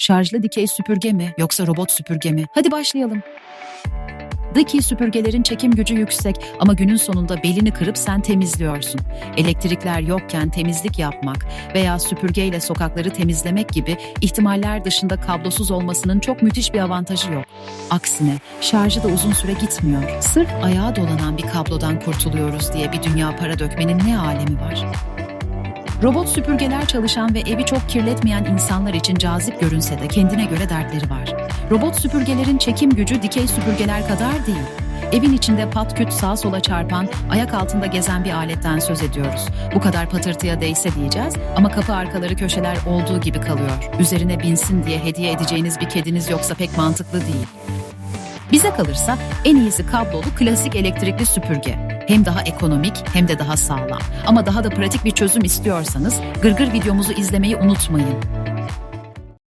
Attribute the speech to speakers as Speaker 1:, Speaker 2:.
Speaker 1: Şarjlı dikey süpürge mi yoksa robot süpürge mi? Hadi başlayalım. Dikey süpürgelerin çekim gücü yüksek ama günün sonunda belini kırıp sen temizliyorsun. Elektrikler yokken temizlik yapmak veya süpürgeyle sokakları temizlemek gibi ihtimaller dışında kablosuz olmasının çok müthiş bir avantajı yok. Aksine şarjı da uzun süre gitmiyor. Sırf ayağa dolanan bir kablodan kurtuluyoruz diye bir dünya para dökmenin ne alemi var? Robot süpürgeler çalışan ve evi çok kirletmeyen insanlar için cazip görünse de kendine göre dertleri var. Robot süpürgelerin çekim gücü dikey süpürgeler kadar değil. Evin içinde pat küt sağa sola çarpan, ayak altında gezen bir aletten söz ediyoruz. Bu kadar patırtıya değse diyeceğiz ama kapı arkaları köşeler olduğu gibi kalıyor. Üzerine binsin diye hediye edeceğiniz bir kediniz yoksa pek mantıklı değil. Bize kalırsa en iyisi kablolu klasik elektrikli süpürge. Hem daha ekonomik hem de daha sağlam. Ama daha da pratik bir çözüm istiyorsanız gırgır videomuzu izlemeyi unutmayın.